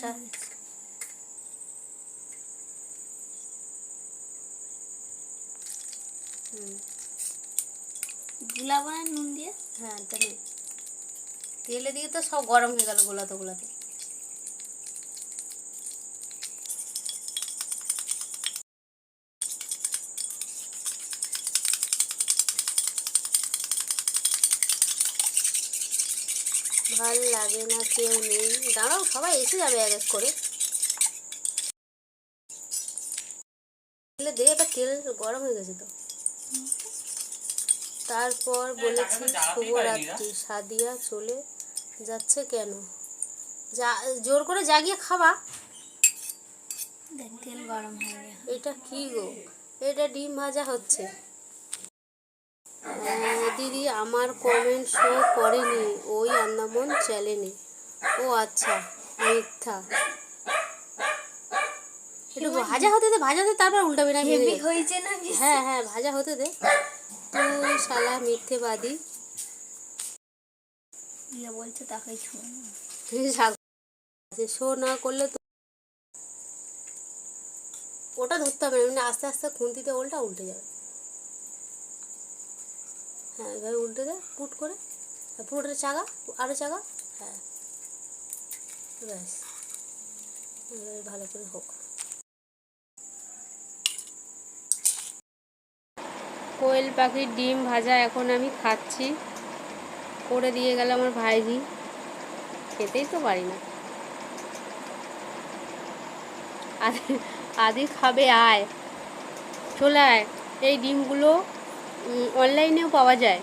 কষা গুলা না নুন দিয়ে? হ্যাঁ তাহলে তেলে দিয়ে তো সব গরম হয়ে গেল গোলাতে গোলাতে ভালো লাগে না কেউ নেই। দাঁড়াও সবাই এসে যাবে এক এক করে। তেলে দিয়ে এবার তেল গরম হয়ে গেছে তো। তারপর বলেছি শুভরাত্রি। সাদিয়া চলে যাচ্ছে কেন? যা জোর করে জাগিয়ে খাবা। দেখ তেল গরম হয়ে গেছে। এটা কি গো? এটা ডিম ভাজা হচ্ছে। দিদি আমার কমেন্ট শো করেনি। ওই আন্দামন চ্যানেলে ও আচ্ছা মিথ্যা। একটু ভাজা হতে দে ভাজা হতে তারপর উল্টাবি না হেভি হয়েছে না হ্যাঁ হ্যাঁ ভাজা হতে দে। তুই শালা মিথ্যেবাদী। ইয়ে বলছে তাকেই ছুঁয়ে শো না করলে তো ওটা ধরতে হবে না আস্তে আস্তে খুন্তিতে ওলটা উল্টে যাবে। হ্যাঁ এভাবে উল্টে দে, পুট করে। পুরোটা চাগা আরও চাগা। হ্যাঁ। ব্যাস। এবারে ভালো করে হোক। কোয়েল পাখির ডিম ভাজা এখন আমি খাচ্ছি। করে দিয়ে গেল আমার ভাইজি। খেতেই তো পারি না। আদি খাবে, আয়। চলে আয়। এই ডিমগুলো অনলাইনেও পাওয়া যায়।